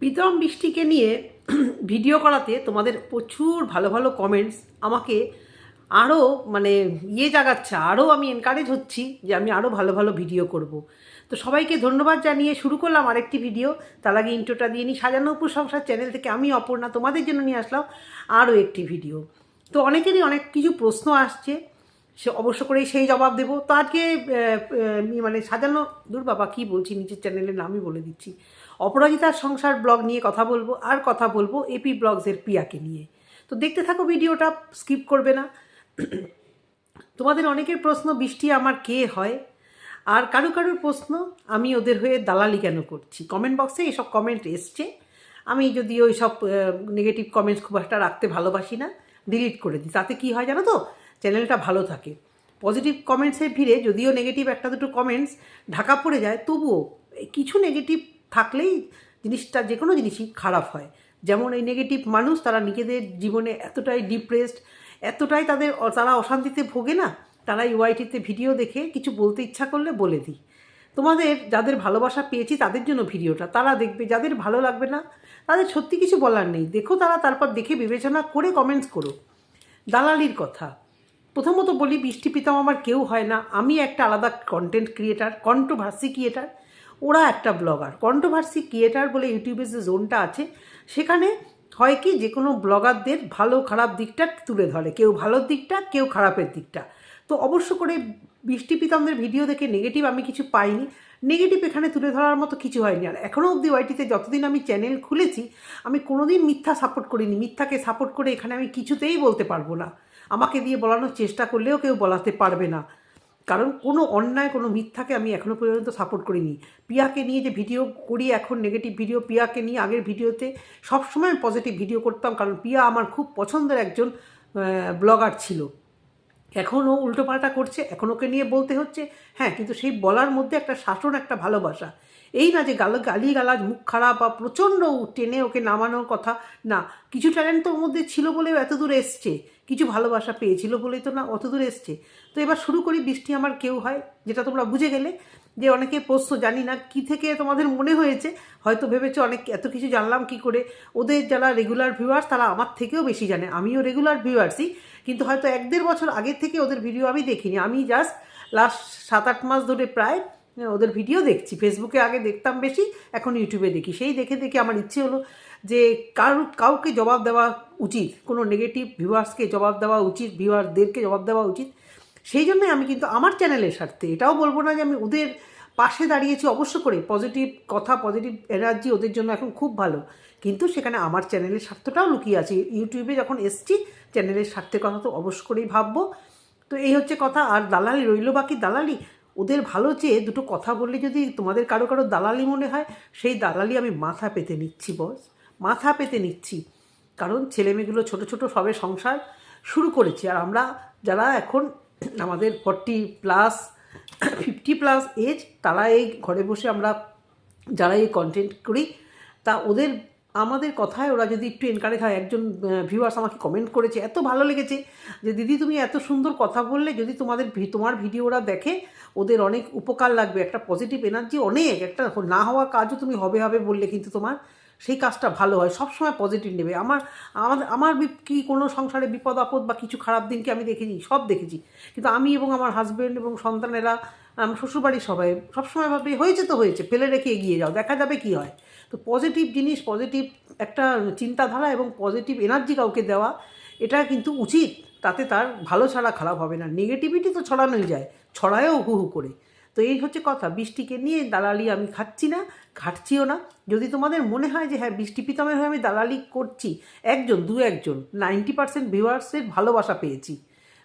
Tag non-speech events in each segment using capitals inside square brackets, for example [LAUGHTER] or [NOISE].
প্রীতম বৃষ্টিকে নিয়ে ভিডিও করাতে তোমাদের প্রচুর ভালো ভালো কমেন্টস আমাকে আরও মানে ইয়ে জাগাচ্ছে আরও আমি এনকারেজ হচ্ছি যে আমি আরও ভালো ভালো ভিডিও করব। তো সবাইকে ধন্যবাদ জানিয়ে শুরু করলাম আরেকটি ভিডিও তার আগে ইন্ট্রোটা দিয়ে নিই। সাজানো উপর সংসার চ্যানেল থেকে আমি অপর্ণা তোমাদের জন্য নিয়ে আসলাম আরও একটি ভিডিও তো অনেকেরই অনেক কিছু প্রশ্ন আসছে, সে অবশ্য করেই সেই জবাব দেবো। তো আজকে মানে সাজানো, দূর বাবা, কী বলছি? নিজের চ্যানেলের নামই বলে দিচ্ছি। অপরাজিতার সংসার ব্লগ নিয়ে কথা বলব, আর কথা বলব এপি ব্লগসের পিয়াকে নিয়ে। তো দেখতে থাকো ভিডিওটা, স্কিপ করবে না। তোমাদের অনেকের প্রশ্ন, বৃষ্টি আমার কে হয়? আর কারও কারোর প্রশ্ন, আমি ওদের হয়ে দালালি কেন করছি? কমেন্ট বক্সে এসব কমেন্ট এসছে। আমি যদি ওই সব নেগেটিভ কমেন্টস খুব একটা রাখতে ভালোবাসি না ডিলিট করে দিই। তাতে কি হয় জানো তো? চ্যানেলটা ভালো থাকে। পজিটিভ কমেন্টসের ভিড়ে যদিও নেগেটিভ একটা দুটো কমেন্টস ঢাকা পড়ে যায়, তবুও কিছু নেগেটিভ থাকলেই জিনিসটা যে কোনো জিনিসই খারাপ হয়। যেমন এই নেগেটিভ মানুষ, তারা নিজেদের জীবনে এতটাই ডিপ্রেসড এতটাই তাদের তারা অশান্তিতে ভোগে না, তারা ইউআইটিতে ভিডিও দেখে কিছু বলতে ইচ্ছা করলে বলে দিই। তোমাদের যাদের ভালোবাসা পেয়েছি, তাদের জন্য ভিডিওটা, তারা দেখবে, যাদের ভালো লাগবে না, তাদের সত্যি কিছু বলার নেই। দেখো তারা, তারপর দেখে বিবেচনা করে কমেন্টস করো। দালালির কথা। প্রথমত বলি বৃষ্টি পিতাম আমার কেউ হয় না। আমি একটা আলাদা কন্টেন্ট ক্রিয়েটার কন্ট্রোভার্সি ক্রিয়েটার ওরা একটা ব্লগার। কন্ট্রোভার্সি ক্রিয়েটার বলে ইউটিউবের যে জোনটা আছে, সেখানে হয় কি যে কোনো ব্লগারদের ভালো খারাপ দিকটা তুলে ধরে। কেউ ভালোর দিকটা, কেউ খারাপের দিকটা। তো অবশ্য করে বৃষ্টি পিতামদের ভিডিও দেখে নেগেটিভ আমি কিছু পাইনি। নেগেটিভ এখানে তুলে ধরার মতো কিছু হয়নি। আর এখনও অবধি ওয়াইটিতে যতদিন আমি চ্যানেল খুলেছি, আমি কোনোদিন মিথ্যা সাপোর্ট করিনি। মিথ্যাকে সাপোর্ট করে এখানে আমি কিছুতেই বলতে পারব না। আমাকে দিয়ে বলানোর চেষ্টা করলেও কেউ বলাতে পারবে না। কারণ কোনো অন্যায়, কোনো মিথ্যাকে আমি এখনও পর্যন্ত সাপোর্ট করিনি। পিয়াকে নিয়ে যে ভিডিও করি, এখন নেগেটিভ ভিডিও পিয়াকে নিয়ে আগের ভিডিওতে সবসময় পজিটিভ ভিডিও করতাম কারণ পিয়া আমার খুব পছন্দের একজন ব্লগার ছিল। এখনও উল্টোপাল্টা করছে, এখন ওকে নিয়ে বলতে হচ্ছে হ্যাঁ কিন্তু সেই বলার মধ্যে একটা শাসন, একটা ভালোবাসা। এই না যে গাল গালি গালাজ মুখ খারাপ বা প্রচণ্ড টেনে ওকে নামানোর কথা, না, কিছু ট্যালেন্ট তো ওর মধ্যে ছিল বলেও এত দূর এসছে। কিছু ভালোবাসা পেয়েছিল বলেই তো না অত দূর এসছে। তো এবার শুরু করি, বৃষ্টি আমার কেউ হয়, যেটা তোমরা বুঝে গেলে যে অনেকে প্রশ্ন জানি না কি থেকে তোমাদের মনে হয়েছে। হয়তো ভেবেছো অনেক, এত কিছু জানলাম কি করে? ওদের যারা রেগুলার ভিউয়ার্স তারা আমার থেকেও বেশি জানে। আমিও রেগুলার ভিউয়ার্সই কিন্তু হয়তো এক দেড় বছর আগের থেকে ওদের ভিডিও আমি দেখিনি। আমি জাস্ট লাস্ট সাত আট মাস ধরে প্রায় ওদের ভিডিও দেখছি ফেসবুকে আগে দেখতাম বেশি, এখন ইউটিউবে দেখি। সেই দেখে দেখে আমার ইচ্ছে হলো যে কারু, কাউকে জবাব দেওয়া উচিত, কোনো নেগেটিভ ভিউয়ার্সকে জবাব দেওয়া উচিত ভিউয়ারদেরকে জবাব দেওয়া উচিত। সেই জন্যই আমি কিন্তু আমার চ্যানেলের স্বার্থে, এটাও বলব না যে আমি ওদের পাশে দাঁড়িয়েছি, অবশ্য করে পজিটিভ কথা পজিটিভ এনার্জি ওদের জন্য এখন খুব ভালো। কিন্তু সেখানে আমার চ্যানেলের স্বার্থটাও লুকিয়ে আছে। ইউটিউবে যখন এসছি চ্যানেলের স্বার্থের কথা তো অবশ্য করেই ভাববো। তো এই হচ্ছে কথা, আর দালালি রইল বাকি, দালালি ওদের ভালো চেয়ে দুটো কথা বললে যদি তোমাদের কারও কারও দালালি মনে হয়, সেই দালালি আমি মাথা পেতে নিচ্ছি বস মাথা পেতে নিচ্ছি। কারণ ছেলেমেয়েগুলো ছোট ছোট সবে সংসার শুরু করেছে। আর আমরা যারা এখন আমাদের forty plus fifty plus age তারা এই ঘরে বসে আমরা যারা এই কন্টেন্ট করি, তা ওদের আমাদের কথায় ওরা যদি একটু এনকারেজ হয়, একজন ভিউয়ার্স আমাকে কমেন্ট করেছে, এত ভালো লেগেছে যে দিদি তুমি এত সুন্দর কথা বললে, যদি তোমাদের তোমার ভিডিও ওরা দেখে, ওদের অনেক উপকার লাগবে, একটা পজিটিভ এনার্জি অনেক, একটা না হওয়া কাজও তুমি হবে হবে বললে কিন্তু তোমার সেই কাজটা ভালো হয়, সবসময় পজিটিভ নেবে। আমার আমার আমার কি কোনো সংসারে বিপদ, আপদ বা কিছু খারাপ দিনকে আমি দেখেছি, সব দেখেছি। কিন্তু আমি এবং আমার হাজব্যান্ড এবং সন্তানেরা শ্বশুরবাড়ির সবাই সবসময় ভাবে, হয়েছে তো হয়েছে, ফেলে রেখে এগিয়ে যাও, দেখা যাবে কি হয়। তো পজিটিভ জিনিস পজিটিভ একটা চিন্তাধারা এবং পজিটিভ এনার্জি কাউকে দেওয়া, এটা কিন্তু উচিত। তাতে তার ভালো ছাড়া খারাপ হবে না। নেগেটিভিটি তো ছড়ানোই যায়, ছড়ায়ও হু হু করে। তো এই হচ্ছে কথা, বৃষ্টিকে নিয়ে দালালি আমি খাচ্ছি না ঘাটছিও না। যদি তোমাদের মনে হয় যে হ্যাঁ বৃষ্টি পিতামের হয়ে আমি দালালি করছি, একজন, দু একজন নাইনটি পার্সেন্ট ভিউয়ার্সের ভালোবাসা পেয়েছি।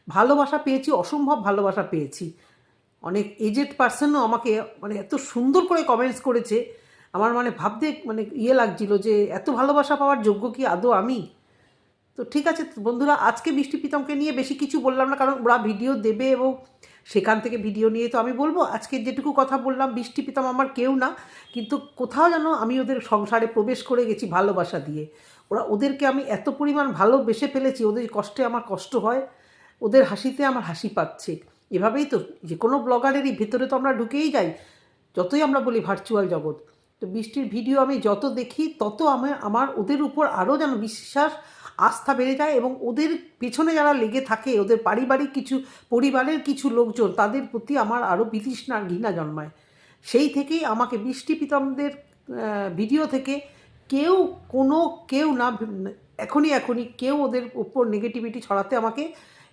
ভালোবাসা পেয়েছি, অসম্ভব ভালোবাসা পেয়েছি। অনেক এজেড পার্সনও আমাকে মানে এত সুন্দর করে কমেন্টস করেছে। আমার মানে ভাবতে মানে ইয়ে লাগছিল যে এত ভালোবাসা পাওয়ার যোগ্য কি আদৌ আমি? তো ঠিক আছে বন্ধুরা, আজকে বৃষ্টি প্রীতমকে নিয়ে বেশি কিছু বললাম না, কারণ ওরা ভিডিও দেবে এবং সেখান থেকে ভিডিও নিয়ে তো আমি বলব। আজকে যেটুকু কথা বললাম বৃষ্টি প্রীতম আমার কেউ না, কিন্তু কোথাও যেন আমি ওদের সংসারে প্রবেশ করে গেছি ভালোবাসা দিয়ে। ওরা ওদেরকে আমি এত পরিমাণ ভালোবেসে ফেলেছি, ওদের কষ্টে আমার কষ্ট হয়, ওদের হাসিতে আমার হাসি পাচ্ছে। এভাবেই তো যে কোনো ব্লগারেরই ভেতরে তো আমরা ঢুকেই যাই, যতই আমরা বলি ভার্চুয়াল জগৎ। তো বৃষ্টির ভিডিও আমি যত দেখি, তত আমি, আমার ওদের উপর আরও যেন বিশ্বাস, আস্থা বেড়ে যায় এবং ওদের পেছনে যারা লেগে থাকে, ওদের পারিবারিক কিছু, পরিবারের কিছু লোকজন, তাদের প্রতি আমার আরও বিতৃষ্ণার ঘৃণা জন্মায়। সেই থেকেই আমাকে বৃষ্টি প্রীতমদের ভিডিও থেকে কেউ কোনো, কেউ না এখনই এখনই কেউ ওদের উপর নেগেটিভিটি ছড়াতে আমাকে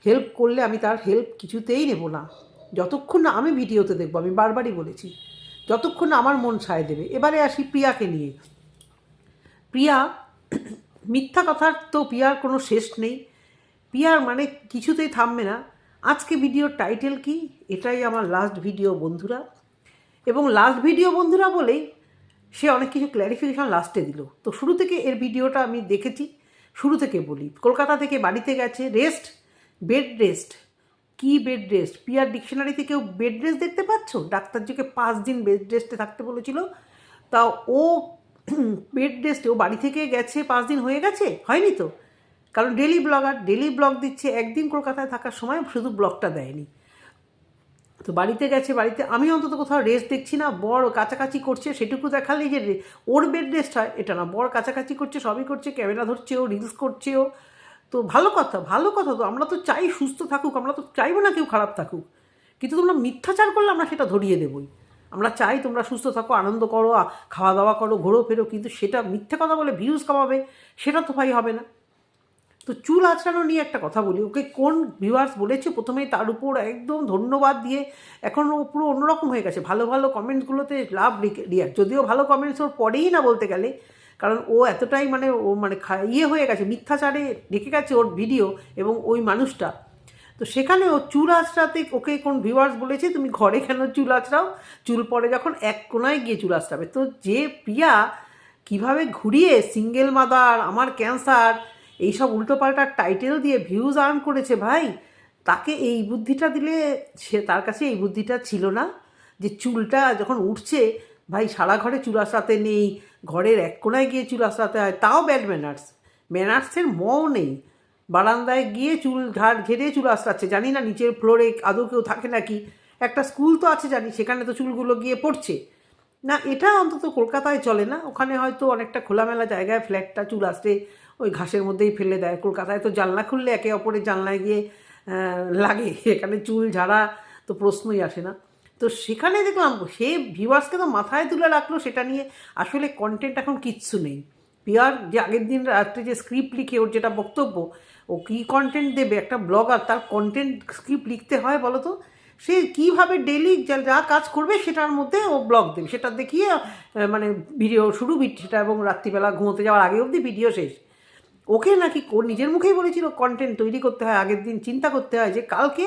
হেল্প করলে আমি তার হেল্প কিছুতেই নেব না। যতক্ষণ না আমি ভিডিওতে দেখব, আমি বারবারই বলেছি। যতক্ষণ আমার মন সায় দেবে। এবারে আসি প্রিয়াকে নিয়ে। প্রিয়া, মিথ্যা কথার তো প্রিয়ার কোনো শেষ নেই। প্রিয়ার মানে কিছুতেই থামবে না। আজকে ভিডিওর টাইটেল কি? এটাই আমার লাস্ট ভিডিও বন্ধুরা। এবং লাস্ট ভিডিও বন্ধুরা বলেই সে অনেক কিছু ক্ল্যারিফিকেশন লাস্টে দিল। তো শুরু থেকে এর ভিডিওটা আমি দেখেছি। শুরু থেকে বলি। কলকাতা থেকে বাড়িতে গেছে রেস্ট বেড রেস্ট কি বেড রেস্ট পিয়ার ডিকশনারিতে কেউ বেড রেস্ট দেখতে পাচ্ছ? ডাক্তারজিকে পাঁচ দিন বেড রেস্টে থাকতে বলেছিল। তা ও [CLEARS THROAT] বেড রেস্টে ও বাড়ি থেকে গেছে, পাঁচ দিন হয়ে গেছে? হয়নি তো। কারণ ডেলি ব্লগার ডেলি ব্লগ দিচ্ছে, একদিন কলকাতায় থাকার সময় শুধু ব্লগটা দেয়নি। তো বাড়িতে গেছে, বাড়িতে আমি অন্তত কোথাও রেস্ট দেখছি না, বর কাছাকাছি করছে, সেটুকু দেখালেই যে ওর বেড রেস্ট হয়, এটা না, বর কাছাকাছি করছে, সবই করছে ক্যামেরা ধরছে ও রিলস করছে ও তো ভালো কথা ভালো কথা তো। আমরা তো চাই সুস্থ থাকুক, আমরা তো চাইব না কেউ খারাপ থাকুক। কিন্তু তোমরা মিথ্যাচার করলে আমরা সেটা ধরিয়ে দেবই। আমরা চাই তোমরা সুস্থ থাকো, আনন্দ করো খাওয়া দাওয়া করো, ঘোরো, ফেরো, কিন্তু সেটা মিথ্যে কথা বলে ভিউজ কামাবে, সেটা তো ভাই হবে না। তো চুল আঁচড়ানো নিয়ে একটা কথা বলি, ওকে কোন ভিউয়ার্স বলেছে? প্রথমেই তার উপর একদম ধন্যবাদ দিয়ে এখন ও পুরো অন্যরকম হয়ে গেছে। ভালো ভালো কমেন্টসগুলোতে লাভ রিয়াক্ট যদিও ভালো কমেন্টস ওর পড়েই না বলতে গেলে কারণ ও এতটাই মানে ও মানে ইয়ে হয়ে গেছে, মিথ্যাচারে ঢেকে গেছে ওর ভিডিও এবং ওই মানুষটা। তো সেখানে ও চুল আঁচড়াতে ওকে কোন ভিউয়ার্স বলেছে, তুমি ঘরে কেন চুল আঁচড়াও? চুল পরে যখন এক কোনায় গিয়ে চুল আঁচড়াবে। তো যে প্রিয়া কীভাবে ঘুরিয়ে সিঙ্গেল মাদার আমার ক্যান্সার এইসব উল্টোপাল্টা টাইটেল দিয়ে ভিউজ আর্ন করেছে ভাই, তাকে এই বুদ্ধিটা দিলে সে তার কাছে এই বুদ্ধিটা ছিল না যে চুলটা যখন উঠছে ভাই সারা ঘরে চুল আসাতে নেই, ঘরের এক কোনায় গিয়ে চুল আসাতে হয়, তাও ব্যাড ম্যানার্স ম্যানার্সের মও নেই। বারান্দায় গিয়ে চুল ঝাড় ঝেড়ে চুল আসাচ্ছে জানি না নিচের ফ্লোরে আদৌ কেউ থাকে নাকি। একটা স্কুল তো আছে জানি, সেখানে তো চুলগুলো গিয়ে পড়ছে। না, এটা অন্তত কলকাতায় চলে না? ওখানে হয়তো অনেকটা খোলামেলা জায়গায় ফ্ল্যাটটা চুল আসতে ওই ঘাসের মধ্যেই ফেলে দেয়। কলকাতায় তো জানলা খুললে একে অপরের জানলায় গিয়ে লাগে। এখানে চুল ঝাড়া তো প্রশ্নই আসে না। তো সেখানে দেখলাম সে ভিউয়ার্সকে তো মাথায় তুলে রাখল সেটা নিয়ে। আসলে কন্টেন্ট এখন কিচ্ছু নেই। পিয়ার যে আগের দিন রাত্রে যে স্ক্রিপ্ট লিখে ওর যেটা বক্তব্য, ও কী কন্টেন্ট দেবে? একটা ব্লগার তার কন্টেন্ট স্ক্রিপ্ট লিখতে হয় বলো তো সে কীভাবে ডেলি যা কাজ করবে সেটার মধ্যে ও ব্লগ দেবে। সেটা দেখিয়ে মানে ভিডিও শুরু সেটা এবং রাত্রিবেলা ঘুমোতে যাওয়ার আগে অবধি ভিডিও শেষ। ওকে নাকি নিজের মুখেই বলেছিল কন্টেন্ট তৈরি করতে হয়, আগের দিন চিন্তা করতে হয় যে কালকে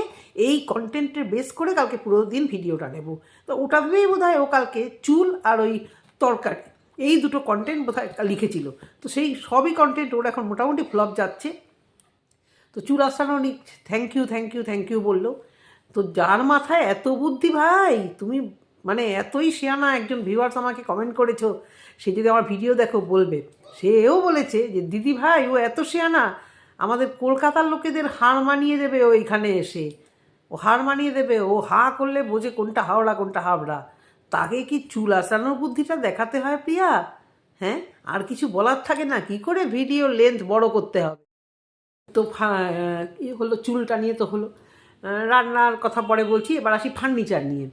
এই কন্টেন্টের বেস করে কালকে পুরো দিন ভিডিওটা নেব। তো ওটা ভেবেই বোধ ও কালকে চুল আর ওই তরকারি, এই দুটো কন্টেন্ট বোধ লিখেছিল। তো সেই সবই কন্টেন্ট ওর এখন মোটামুটি ফ্লপ যাচ্ছে। তো চুল আসানো thank you thank you thank you বলল। তো যার মাথায় এত বুদ্ধি ভাই, তুমি মানে এতই শেয়ানা একজন ভিউয়ার্স আমাকে কমেন্ট করেছ, সে যদি আমার ভিডিও দেখো বলবে। সেও বলেছে যে, দিদি ভাই, ও এত শেয়ানা, আমাদের কলকাতার লোকেদের হার মানিয়ে দেবে ও এখানে এসে। ও হার মানিয়ে দেবে, ও হা করলে বোঝে কোনটা হাওড়া, কোনটা হাবড়া তাকে কি চুল আসানোর বুদ্ধিটা দেখাতে হয় প্রিয়া? হ্যাঁ আর কিছু বলার থাকে না? কি করে ভিডিও লেন্থ বড় করতে হবে? তো কি হলো? চুলটা নিয়ে তো হলো। রান্নার কথা পরে বলছি, এবার আসি ফার্নিচার নিয়ে।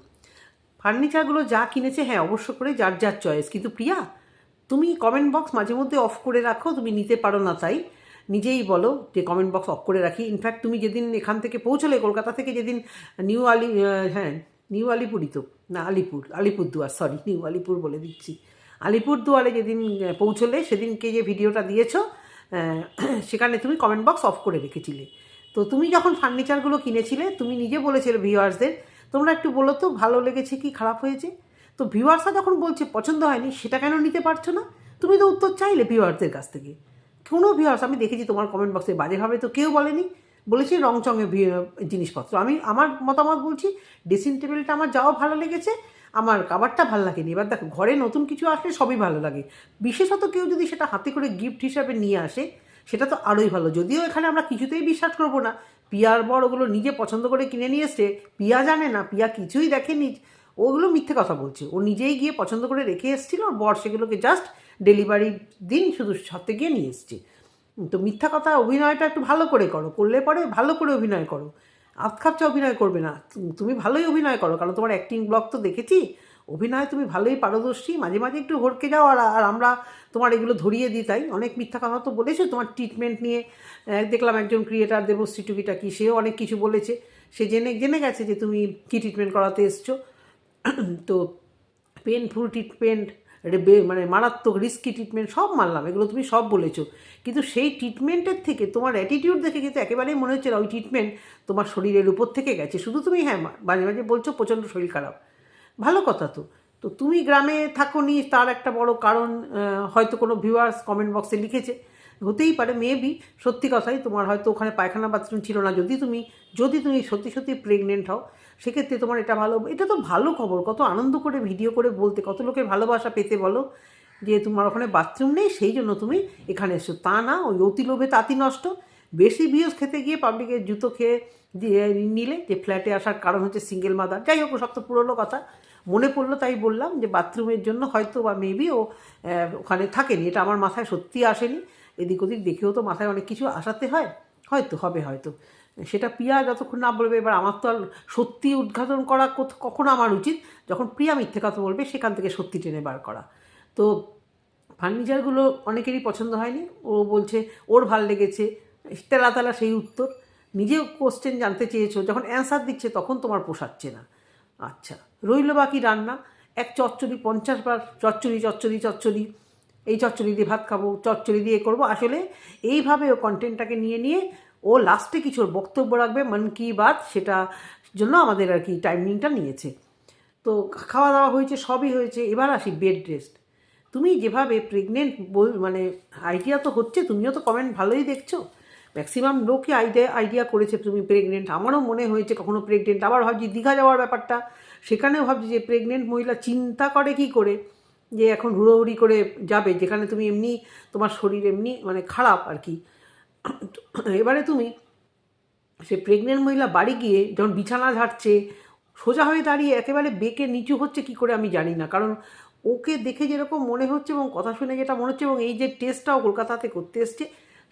ফার্নিচারগুলো যা কিনেছে হ্যাঁ অবশ্য করে যার যার চয়েস। কিন্তু প্রিয়া, তুমি কমেন্ট বক্স মাঝে মধ্যে অফ করে রাখো, তুমি নিতে পারো না তাই। নিজেই বলো যে কমেন্ট বক্স অফ করে রাখি। ইনফ্যাক্ট তুমি যেদিন এখান থেকে পৌঁছলে, কলকাতা থেকে যেদিন নিউ আলি হ্যাঁ নিউ আলিপুরই তো, না, আলিপুর, আলিপুরদুয়ার সরি নিউ আলিপুর বলে দিচ্ছি। আলিপুরদুয়ারে যেদিন পৌঁছলে, সেদিনকে যে ভিডিওটা দিয়েছ [CLEARS THROAT] সেখানে তুমি কমেন্ট বক্স অফ করে রেখেছিলে। তো তুমি যখন ফার্নিচারগুলো কিনেছিলে, তুমি নিজে বলেছিলে ভিউয়ার্সদের তোমরা একটু বলো তো, ভালো লেগেছে কি, খারাপ হয়েছে? তো ভিউয়ার্সরা যখন বলছে পছন্দ হয়নি, সেটা কেন নিতে পারছ না? তুমি তো উত্তর চাইলে ভিউয়ার্সদের কাছ থেকে। কোনো ভিউয়ার্স, আমি দেখেছি তোমার কমেন্ট বক্সে বাজে হবে তো কেউ বলেনি। বলেছি রং চঙে ভি- জিনিসপত্র। আমি, আমার মতামত বলছি ড্রেসিং টেবিলটা আমার যাও ভালো লেগেছে, আমার কাবারটা ভালো লাগেনি। এবার দেখো, ঘরে নতুন কিছু আসলে সবই ভালো লাগে। বিশেষত কেউ যদি সেটা হাতে করে গিফট হিসাবে নিয়ে আসে, সেটা তো আরোই ভালো। যদিও এখানে আমরা কিছুতেই বিশ্বাস করব না পিয়ার বর ওগুলো নিজে পছন্দ করে কিনে নিয়ে এসছে, পিয়া জানে না, পিয়া কিছুই দেখেনি। ওগুলো মিথ্যে কথা বলছে। ও নিজেই গিয়ে পছন্দ করে রেখে এসেছিল, ওর বর সেগুলোকে জাস্ট ডেলিভারির দিন শুধু সাথে গিয়ে নিয়ে এসছে। তো মিথ্যা কথা, অভিনয়টা একটু ভালো করে করো, করলে পরে ভালো করে অভিনয় করো। আতখাপচা অভিনয় করবে না। তুমি ভালোই অভিনয় করো, কারণ তোমার অ্যাক্টিং ব্লগ তো দেখেছি। অভিনয় তুমি ভালোই পারদর্শী, মাঝে মাঝে একটু হরকে যাও, আর আর আমরা তোমার এগুলো ধরিয়ে দিই, তাই? অনেক মিথ্যা কথা তো বলেছ, তোমার ট্রিটমেন্ট নিয়ে দেখলাম একজন ক্রিয়েটার দেবশ্রী টুকিটা কি, সেও অনেক কিছু বলেছে। সে জেনে জেনে গেছে যে তুমি কী ট্রিটমেন্ট করাতে এসছো। [CLEARS THROAT] তো পেনফুল ট্রিটমেন্ট মানে মারাত্মক রিস্কি ট্রিটমেন্ট সব মানলাম, এগুলো তুমি সব বলেছ। কিন্তু সেই ট্রিটমেন্টের থেকে তোমার অ্যাটিটিউড দেখে কিন্তু একেবারেই মনে হচ্ছে ওই ট্রিটমেন্ট তোমার শরীরের উপর থেকে গেছে। শুধু তুমি হ্যাঁ মাঝে মাঝে বলছো প্রচণ্ড শরীর খারাপ। ভালো কথা তো। তো তুমি গ্রামে থাকো নি তার একটা বড় কারণ হয়তো কোনো ভিউয়ার্স কমেন্ট বক্সে লিখেছে। হতেই পারে মেবি সত্যি কথাই তোমার হয়তো ওখানে পায়খানা বাথরুম ছিল না। যদি তুমি যদি তুমি সত্যি সত্যি প্রেগনেন্ট হও, সেক্ষেত্রে তোমার এটা ভালো, এটা তো ভালো খবর। কত আনন্দ করে ভিডিও করে বলতে, কত লোকের ভালোবাসা পেতে বলো যে তোমার ওখানে বাথরুম নেই, সেই জন্য তুমি এখানে এসো তা না, ওই অতি লোভে তাঁতি নষ্ট। বেশি ভিউজ খেতে গিয়ে পাবলিকের জুতো খেয়ে দিয়ে নিলে যে ফ্ল্যাটে আসার কারণ হচ্ছে সিঙ্গেল মাদার যাই হোক সব তো পুরনো কথা। মনে পড়ল তাই বললাম যে বাথরুমের জন্য হয়তো বা মেবি ও ওখানে থাকেনি। এটা আমার মাথায় সত্যি আসেনি। এদিক ওদিক দেখেও তো মাথায় অনেক কিছু আসাতে হয়। হয়তো, হবে হয়তো। সেটা প্রিয়া যতক্ষণ না বলবে, এবার আমার তো আর সত্যি উদ্ঘাটন করা কখনো আমার উচিত। যখন প্রিয়া মিথ্যে কথা বলবে, সেখান থেকে সত্যি টেনে বার করা। তো ফার্নিচারগুলো অনেকেরই পছন্দ হয়নি। ও বলছে, ওর ভালো লেগেছে। তেলা তেলা সেই উত্তর। নিজেও কোশ্চেন জানতে চেয়েছো, যখন অ্যান্সার দিচ্ছে তখন তোমার পোষাচ্ছে না। আচ্ছা রইল বাকি রান্না। এক চচ্চড়ি, পঞ্চাশ বার চচ্চড়ি চচ্চড়ি চচ্চড়ি। এই চচ্চড়ি দিয়ে ভাত খাব, চচ্চড়ি দিয়ে করব। আসলে এইভাবে ও কন্টেন্টটাকে নিয়ে নিয়ে ও লাস্টে কিছু বক্তব্য রাখবে, মন কি বাত, সেটা জন্য আমাদের আর কি টাইমিংটা নিয়েছে। তো খাওয়া দাওয়া হয়েছে, সবই হয়েছে, এবার আসি বেড রেস্ট তুমি যেভাবে প্রেগনেন্ট বল মানে আইডিয়া তো হচ্ছে, তুমিও তো কমেন্ট ভালোই দেখছ। ম্যাক্সিমাম লোকে আইডিয়া আইডিয়া করেছে তুমি প্রেগনেন্ট আমারও মনে হয়েছে কখনো প্রেগনেন্ট আবার ভাবছি দীঘা যাওয়ার ব্যাপারটা। সেখানেও ভাবছি যে প্রেগনেন্ট মহিলা চিন্তা করে কি করে? যে এখন হুড়োহুড়ি করে যাবে। যেখানে তুমি এমনি তোমার শরীর এমনি মানে খারাপ আর কি। এবারে তুমি সে প্রেগনেন্ট মহিলা বাড়ি গিয়ে যখন বিছানা ঝাড়ছে, সোজা হয়ে দাঁড়িয়ে একেবারে বেঁকে নিচু হচ্ছে কি করে আমি জানি না। কারণ ওকে দেখে যেরকম মনে হচ্ছে এবং কথা শুনে যেটা মনে হচ্ছে এবং এই যে টেস্টটাও কলকাতাতে করতে এসছে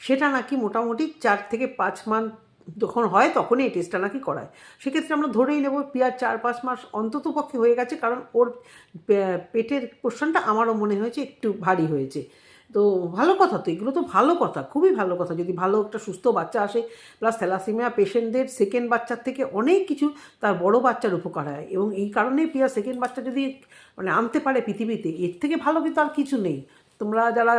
সেটা নাকি মোটামুটি চার থেকে পাঁচ মান্থ যখন হয় তখনই এই টেস্টটা নাকি করায়। সেক্ষেত্রে আমরা ধরেই নেব প্রিয়ার চার পাঁচ মাস অন্তত পক্ষে হয়ে গেছে, কারণ ওর পেটের পোর্শনটা আমারও মনে হয়েছে একটু ভারী হয়েছে। তো ভালো কথা তো, এগুলো তো ভালো কথা, খুবই ভালো কথা। যদি ভালো একটা সুস্থ বাচ্চা আসে প্লাস থ্যালাসিমিয়া পেশেন্টদের সেকেন্ড বাচ্চার থেকে অনেক কিছু তার বড় বাচ্চার উপকার হয়। এবং এই কারণেই প্রিয়া সেকেন্ড বাচ্চা যদি মানে আনতে পারে পৃথিবীতে, এর থেকে ভালো কিন্তু আর কিছু নেই। তোমরা যারা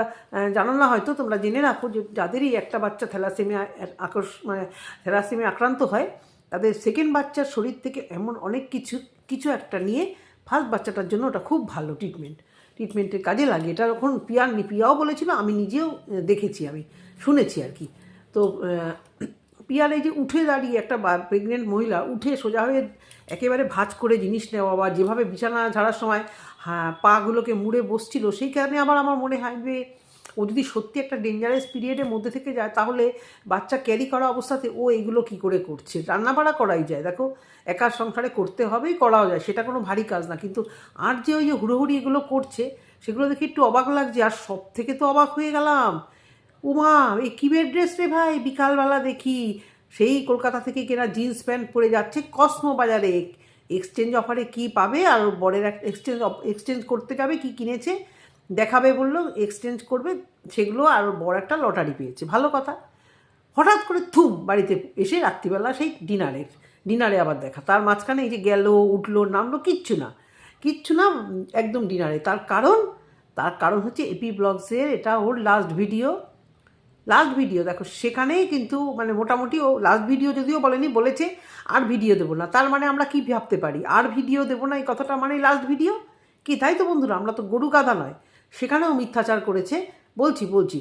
জানো না হয়তো, তোমরা জেনে রাখো যে যাদেরই একটা বাচ্চা থ্যালাসেমিয়া, আকর্ষ মানে থ্যালাসেমিয়া আক্রান্ত হয়, তাদের সেকেন্ড বাচ্চার শরীর থেকে এমন অনেক কিছু কিছু একটা নিয়ে ফার্স্ট বাচ্চাটার জন্য ওটা খুব ভালো ট্রিটমেন্ট ট্রিটমেন্টের কাজে লাগে। এটা এখন পিয়ার পিয়াও বলেছিল, আমি নিজেও দেখেছি আমি, শুনেছি আর কি। তো পিয়ার এই যে উঠে দাঁড়িয়ে একটা প্রেগনেন্ট মহিলা উঠে সোজা হয়ে একেবারে ভাঁজ করে জিনিস নেওয়া বা যেভাবে বিছানা ঝাড়ার সময় হ্যাঁ পাগুলোকে মুড়ে বসছিল, সেই কারণে আবার আমার মনে হয় যে ও যদি সত্যি একটা ডেঞ্জারাস পিরিয়ডের মধ্যে থেকে যায়, তাহলে বাচ্চা ক্যারি করা অবস্থাতে ও এগুলো কি করে করছে? রান্নাবাড়া করাই যায়। দেখো, একা সংসারে করতে হবেই, করাও যায়, সেটা কোনো ভারী কাজ না। কিন্তু আর যে ওই যে হুড়োহুড়ি এগুলো করছে, সেগুলো দেখে একটু অবাক লাগছে, আর সব থেকে তো অবাক হয়ে গেলাম। উমা, এই বেড ড্রেস রে ভাই? বিকালবেলা দেখি, সেই কলকাতা থেকে কেনা জিন্স প্যান্ট পরে যাচ্ছে কসমো বাজারে। এক্সচেঞ্জ অফারে কি পাবে আর বরের একটা এক্সচেঞ্জ এক্সচেঞ্জ করতে যাবে, কি কিনেছে, দেখাবে, বলল এক্সচেঞ্জ করবে, সেগুলো আর বড় একটা লটারি পেয়েছে। ভালো কথা। হঠাৎ করে থুম বাড়িতে এসে রাত্রিবেলা সেই ডিনারের, ডিনারে আবার দেখা। তার মাঝখানে এই যে গেল, উঠল, নামলো, কিচ্ছু না। কিচ্ছু না, একদম ডিনারে। তার কারণ তার কারণ হচ্ছে এপি ব্লগসের এটা ওর লাস্ট ভিডিও লাস্ট ভিডিও দেখো, সেখানেই কিন্তু মানে মোটামুটি ও লাস্ট ভিডিও যদিও বলেনি, বলেছে, আর ভিডিও দেবো না। তার মানে আমরা কি ভাবতে পারি? আর ভিডিও দেবো না, এই কথাটা মানে লাস্ট ভিডিও কি, তাই তো বন্ধুরা, আমরা তো গরু গাদা নয়। সেখানেও মিথ্যাচার করেছে। বলছি বলছি।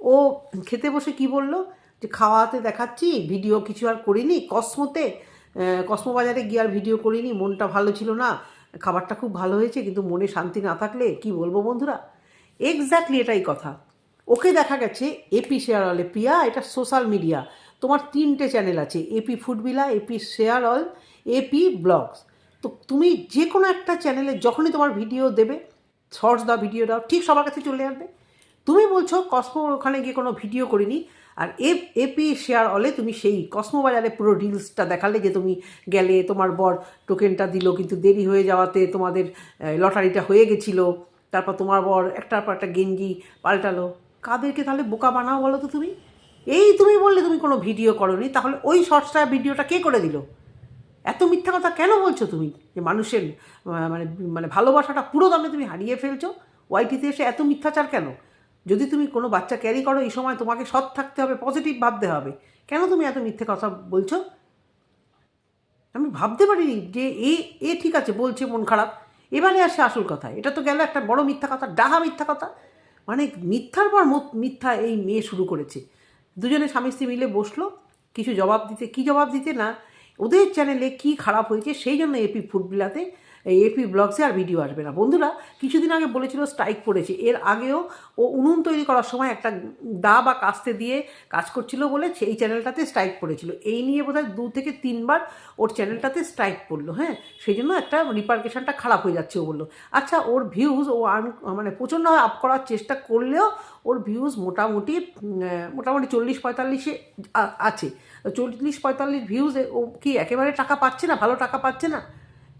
ও খেতে বসে কি বলল? যে খাওয়াতে দেখাচ্ছি ভিডিও কিছু আর করিনি, কসমোতে কসমো বাজারে গিয়ে আর ভিডিও করিনি, মনটা ভালো ছিল না, খাবারটা খুব ভালো হয়েছে, কিন্তু মনে শান্তি না থাকলে কি বলব বন্ধুরা? এক্স্যাক্টলি এটাই কথা। ওকে দেখা গেছে এপি শেয়ার অলে প্রিয়া এটা সোশ্যাল মিডিয়া তোমার তিনটে চ্যানেল আছে AP Foodbila AP share all AP blogs তো তুমি যে কোনো একটা চ্যানেলে যখনই তোমার ভিডিও দেবে শর্টস দাও ভিডিও দাও, ঠিক সবার কাছে চলে আসবে। তুমি বলছো কসমো ওখানে গিয়ে কোনো ভিডিও করিনি, আর এ এপি শেয়ার অলে তুমি সেই কসমো বাজারে পুরো রিলসটা দেখালে যে তুমি গেলে, তোমার বর টোকেনটা দিল কিন্তু দেরি হয়ে যাওয়াতে তোমাদের লটারিটা হয়ে গেছিল, তারপর তোমার বর একটার পর একটা গেঞ্জি পাল্টালো। কাদেরকে তাহলে বোকা বানাও বলো তো তুমি? এই তুমি বললে তুমি কোনো ভিডিও করনি, তাহলে ওই শর্টসটা ভিডিওটা কে করে দিল? এত মিথ্যা কথা কেন বলছো তুমি? যে মানুষের মানে মানে ভালোবাসাটা পুরো দামে তুমি হারিয়ে ফেলছো? ওয়াইটিতে এসে এত মিথ্যাচার কেন? যদি তুমি কোনো বাচ্চা ক্যারি করো, এই সময় তোমাকে সৎ থাকতে হবে পজিটিভ ভাবতে হবে। কেন তুমি এত মিথ্যে কথা বলছো? আমি ভাবতে পারিনি যে এ এ ঠিক আছে, বলছে মন খারাপ। এবারে আসে আসল কথা। এটা তো গেল একটা বড় মিথ্যা কথা, ডাহা মিথ্যা কথা। মানে মিথ্যার পর মিথ্যা এই মেয়ে শুরু করেছে। দুজনে স্বামী স্ত্রী মিলে বসল। কিছু জবাব দিতে, কি জবাব দিতে না, ওদের চ্যানেলে কি খারাপ হয়েছে সেই জন্য এপি ফুটবিলাতে এপি ব্লগসে আর ভিডিও আসবে না। বন্ধুরা, কিছুদিন আগে বলেছিল স্ট্রাইক পড়েছে। এর আগেও ও উনুন তৈরি করার সময় একটা দা বা কাস্তে দিয়ে কাজ করছিল বলে সেই চ্যানেলটাতে স্ট্রাইক পড়েছিল। এই নিয়ে বোধহয় দু থেকে তিনবার ওর চ্যানেলটাতে স্ট্রাইক পড়ল হ্যাঁ? সেই জন্য একটা রিপার্কেশনটা খারাপ হয়ে যাচ্ছে, ও বলল। আচ্ছা ওর ভিউজ ও আর্ন মানে প্রচণ্ড আপ করার চেষ্টা করলেও ওর ভিউজ মোটামুটি মোটামুটি চল্লিশ পঁয়তাল্লিশে আছে। চল্লিশ পঁয়তাল্লিশ ভিউজ ও কি একেবারে টাকা পাচ্ছে না? ভালো টাকা পাচ্ছে না?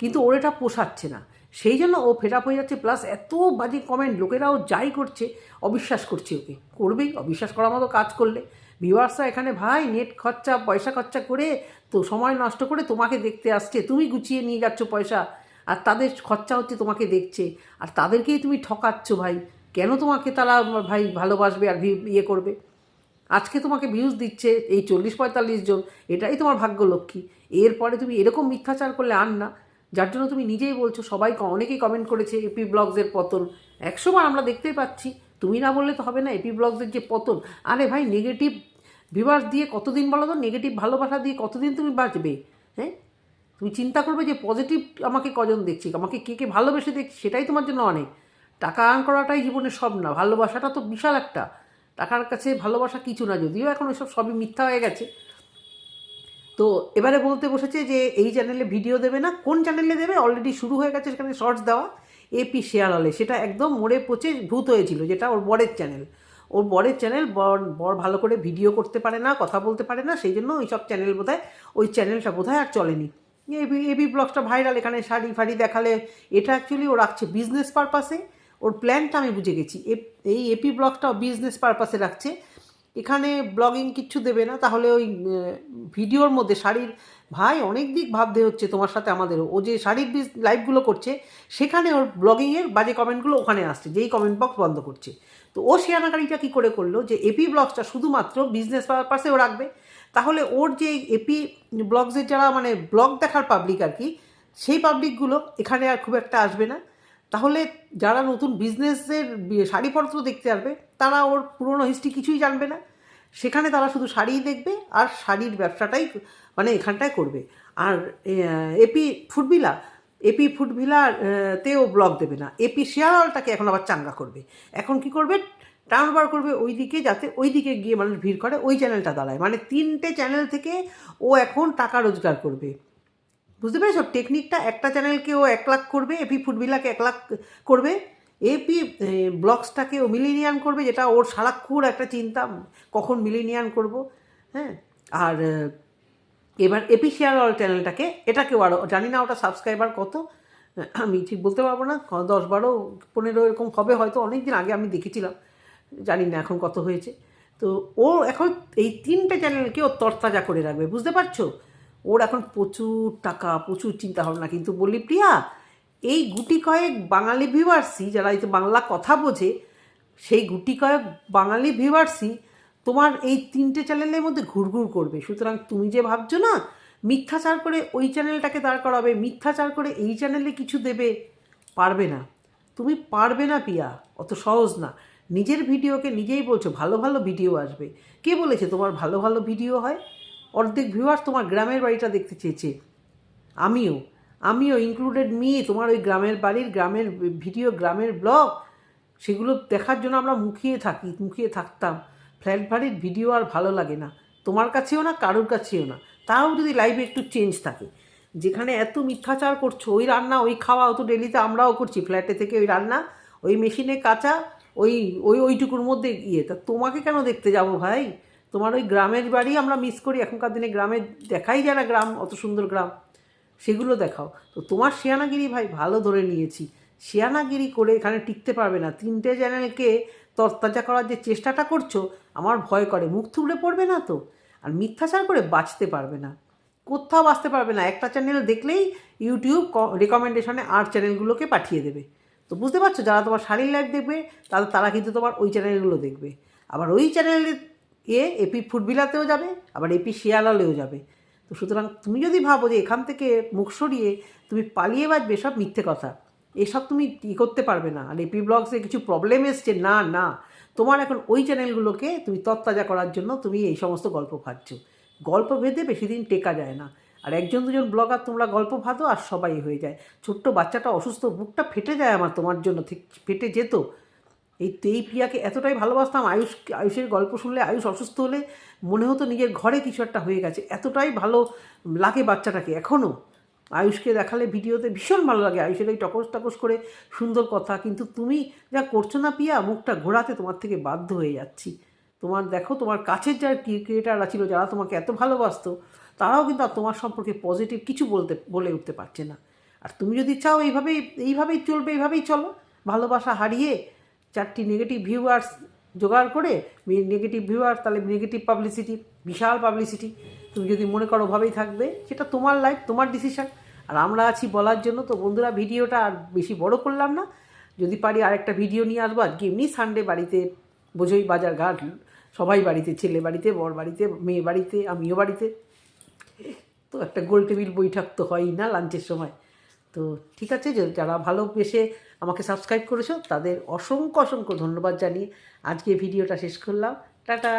কিন্তু ওর এটা পোষাচ্ছে না। সেই জন্য ও ফেড আপ হয়ে যাচ্ছে প্লাস এত বাজে কমেন্ট লোকেরাও যাই করছে, অবিশ্বাস করছে ওকে। করবেই, অবিশ্বাস করার মতো কাজ করলে। ভিউয়ার্সরা এখানে, ভাই নেট খরচা, পয়সা খরচা করে তো সময় নষ্ট করে তোমাকে দেখতে আসছে, তুমি গুছিয়ে নিয়ে যাচ্ছ পয়সা। আর তাদের খরচা হচ্ছে তোমাকে দেখছে। আর তাদেরকেই তুমি ঠকাচ্ছ, ভাই। কেন তোমাকে তারা, ভাই, ভালোবাসবে আর ইয়ে করবে? আজকে তোমাকে ভিউজ দিচ্ছে এই চল্লিশ পঁয়তাল্লিশ জন। এটাই তোমার ভাগ্য লক্ষ্মী এরপরে তুমি এরকম মিথ্যাচার করলে আন না। যার জন্য তুমি নিজেই বলছো, সবাই অনেকেই কমেন্ট করেছে এপি ব্লগসের পতন। একশোবার আমরা দেখতেই পাচ্ছি, তুমি না বললে তো হবে না এপি ব্লগসের যে পতন। আরে ভাই নেগেটিভ ভিভার্স দিয়ে কতদিন বলো তো নেগেটিভ ভালোবাসা দিয়ে কতদিন তুমি বাঁচবে? হ্যাঁ? তুমি চিন্তা করবে যে পজিটিভ আমাকে কজন দেখছি, আমাকে কে কে ভালোবেসে দেখছি, সেটাই তোমার জন্য অনেক। টাকা আর্ন করাটাই জীবনের সব না, ভালোবাসাটা তো বিশাল একটা। টাকার কাছে ভালোবাসা কিছু না, যদিও এখন এসব সবই মিথ্যা হয়ে গেছে। তো এবারে বলতে বসেছে যে এই চ্যানেলে ভিডিও দেবে না। কোন চ্যানেলে দেবে? অলরেডি শুরু হয়ে গেছে সেখানে শর্টস দেওয়া। এপি শেয়ার হলে সেটা একদম মোড়ে পচে ভূত হয়েছিল, যেটা ওর বরের চ্যানেল ওর বরের চ্যানেল বর বর ভালো করে ভিডিও করতে পারে না, কথা বলতে পারে না, সেই জন্য ওই সব চ্যানেল বোধহয়, ওই চ্যানেলটা বোধহয় আর চলেনি। এবি এবি ব্লগসটা ভাইরাল এখানে শাড়ি ফাড়ি দেখালে এটা অ্যাকচুয়ালি ও রাখছে বিজনেস পারপাসে ওর প্ল্যানটা আমি বুঝে গেছি। এই এপি ব্লগটাও বিজনেস পারপাসে রাখছে। এখানে ব্লগিং কিচ্ছু দেবে না, তাহলে ওই ভিডিওর মধ্যে শাড়ির, ভাই অনেক দিক ভাবতে হচ্ছে তোমার সাথে আমাদেরও। ও যে শাড়ির বিজ লাইভগুলো করছে, সেখানে ওর ব্লগিংয়ের বাজে কমেন্টগুলো ওখানে আসছে, যেই কমেন্ট বক্স বন্ধ করছে। তো ও শেয়ানাকারীটা কী করে করল যে এপি ব্লগসটা শুধুমাত্র বিজনেস পারপাসেও রাখবে, তাহলে ওর যে এপি ব্লগসের যারা মানে ব্লগ দেখার পাবলিক আর কি, সেই পাবলিকগুলো এখানে আর খুব একটা আসবে না। তাহলে যারা নতুন বিজনেসের শাড়িপত্র দেখতে আসবে তারা ওর পুরনো হিস্ট্রি কিছুই জানবে না। সেখানে তারা শুধু শাড়িই দেখবে আর শাড়ির ব্যবসাটাই মানে এখানটায় করবে। আর AP Food Villa AP Food Villa তেও ব্লগ দেবে না। এপি শেয়ারওয়ালটাকে এখন আবার চাঙ্গা করবে। এখন কি করবে? ট্রান্সফার করবে ওই দিকে যাতে ওই দিকে গিয়ে মানুষ ভিড় করে, ওই চ্যানেলটা দাঁড়ায়। মানে তিনটে চ্যানেল থেকে ও এখন টাকা রোজগার করবে। বুঝতে পেরেছ? টেকনিকটা একটা চ্যানেলকে ও এক লাখ করবে এপি ফুডবিলাকে এক লাখ করবে। এপি ব্লকসটাকে ও মিলিনিয়ান করবে, যেটা ওর সারাক্ষণ একটা চিন্তা, কখন মিলিনিয়ান করব হ্যাঁ? আর এবার এপি শেয়ার অল চ্যানেলটাকে এটাকেও আরও জানি না ওটা সাবস্ক্রাইবার কত, আমি ঠিক বলতে পারব না দশ বারো, পনেরো এরকম হবে, হয়তো অনেক দিন আগে আমি দেখেছিলাম, জানি না এখন কত হয়েছে। তো ও এখন এই তিনটে চ্যানেলকে ও তরতাজা করে রাখবে, বুঝতে পারছ? ওর এখন প্রচুর টাকা, প্রচুর চিন্তা ভাবনা কিন্তু বলি প্রিয়া এই গুটি কয়েক বাঙালি ভিউয়ার্সই যারা এই বাংলা কথা বোঝে, সেই গুটি কয়েক বাঙালি ভিউয়ার্সই তোমার এই তিনটে চ্যানেলের মধ্যে ঘুরঘুর করবে। সুতরাং তুমি যে ভাবছ না, মিথ্যাচার করে ওই চ্যানেলটাকে দাঁড় করাবে, মিথ্যাচার করে এই চ্যানেলে কিছু দেবে, পারবে না। তুমি পারবে না, পিয়া, অত সহজ না। নিজের ভিডিওকে নিজেই বলছো, ভালো ভালো ভিডিও আসবে। কে বলেছে তোমার ভালো ভালো ভিডিও হয়? অর্ধেক ভিউয়ার্স তোমার গ্রামের বাড়িটা দেখতে চেয়েছে। আমিও। আমিও ইনক্লুডেড মি তোমার ওই গ্রামের বাড়ির গ্রামের ভিডিও, গ্রামের ব্লগ সেগুলো দেখার জন্য আমরা মুখিয়ে থাকি, মুখিয়ে থাকতাম। ফ্ল্যাট বাড়ির ভিডিও আর ভালো লাগে না। তোমার কাছেও না, কারোর কাছেও না। তাও যদি লাইভে একটু চেঞ্জ থাকে। যেখানে এত মিথ্যাচার করছ, ওই রান্না, ওই খাওয়া অত ডেলিতে আমরাও করছি। ফ্ল্যাটে থেকে ওই রান্না, ওই মেশিনে কাঁচা, ওই ওই, ওইটুকুর মধ্যে ইয়ে। তা তোমাকে কেন দেখতে যাব ভাই? তোমার ওই গ্রামের বাড়ি আমরা মিস করি। এখনকার দিনে গ্রামে দেখাই যায় না গ্রাম, অত সুন্দর গ্রাম। সেগুলো দেখাও। তো তোমার শিয়ানাগিরি ভাই ভালো ধরে নিয়েছি। শিয়ানাগিরি করে এখানে টিকতে পারবে না। তিনটে চ্যানেলকে তরতাজা করার যে চেষ্টাটা করছ, আমার ভয় করে। মুখ থুবড়ে পড়বে না তো? আর মিথ্যাচার করে বাঁচতে পারবে না। কোথাও বাঁচতে পারবে না। একটা চ্যানেল দেখলেই ইউটিউব রেকমেন্ডেশনে আর চ্যানেলগুলোকে পাঠিয়ে দেবে। তো বুঝতে পারছ? যারা তোমার শাড়ির লাইভ দেখবে তারা তারা কিন্তু তোমার ওই চ্যানেলগুলো দেখবে। আবার ওই চ্যানেলে এ এপি ফুটবিলাতেও যাবে, আবার এপি শিয়ালালেও যাবে। তো সুতরাং তুমি যদি ভাবো যে এখান থেকে মুখ সরিয়ে তুমি পালিয়ে বাঁচবে সব মিথ্যে কথা। এসব তুমি ই করতে পারবে না। আর এপি ব্লগসে কিছু প্রবলেম এসছে, না না। তোমার এখন ওই চ্যানেলগুলোকে তুমি তত্তাজা করার জন্য তুমি এই সমস্ত গল্প ভাবছ। গল্প ভেদে বেশি দিন টেকা যায় না। আর একজন, দুজন ব্লগার, তোমরা গল্প ভাদো আর সবাই হয়ে যায়। ছোট্ট বাচ্চাটা অসুস্থ, বুকটা ফেটে যায় আমার, তোমার জন্য, ঠিক, ফেটে যেত। এই তো এই প্রিয়াকে এতটাই ভালোবাসতাম, আয়ুষ, আয়ুষের গল্প শুনলে আয়ুষ অসুস্থ হলে মনে হতো নিজের ঘরে কিছু একটা হয়ে গেছে। এতটাই ভালো লাগে বাচ্চাটাকে। এখনও আয়ুষকে দেখালে ভিডিওতে ভীষণ ভালো লাগে। আয়ুষের ওই টকস টকস করে সুন্দর কথা। কিন্তু তুমি যা করছ না পিয়া, মুখটা ঘোরাতে তোমার থেকে বাধ্য হয়ে যাচ্ছি। তোমার দেখো, তোমার কাছের যারা ক্রিকেটাররা ছিল, যারা তোমাকে এত ভালোবাসতো, তারাও কিন্তু আর তোমার সম্পর্কে পজিটিভ কিছু বলতে, বলে উঠতে পারছে না। আর তুমি যদি চাও এইভাবেই এইভাবেই চলবে, এইভাবেই চলো। ভালোবাসা হারিয়ে চারটি নেগেটিভ ভিউয়ার্স জোগাড় করে নেগেটিভ ভিউয়ার্স তাহলে নেগেটিভ পাবলিসিটি বিশাল পাবলিসিটি তুমি যদি মনে করো ওভাবেই থাকবে, সেটা তোমার লাইফ তোমার ডিসিশন আর আমরা আছি বলার জন্য, তো বন্ধুরা ভিডিওটা আর বেশি বড় করলাম না। যদি পারি আরেকটা ভিডিও নিয়ে আসব। আজকে এমনি সানডে বাড়িতে বোঝোই বাজার ঘাট, সবাই বাড়িতে, ছেলে বাড়িতে, বর বাড়িতে, মেয়ে বাড়িতে, আমিও বাড়িতে। তো একটা গোল টেবিল বৈঠক তো হয়ই না লাঞ্চের সময়। তো ঠিক আছে যারা ভালোবেসে আমাকে সাবস্ক্রাইব করেছ তাদের অসংখ্য অসংখ্য ধন্যবাদ জানিয়ে আজকে ভিডিওটা শেষ করলাম। টাটা!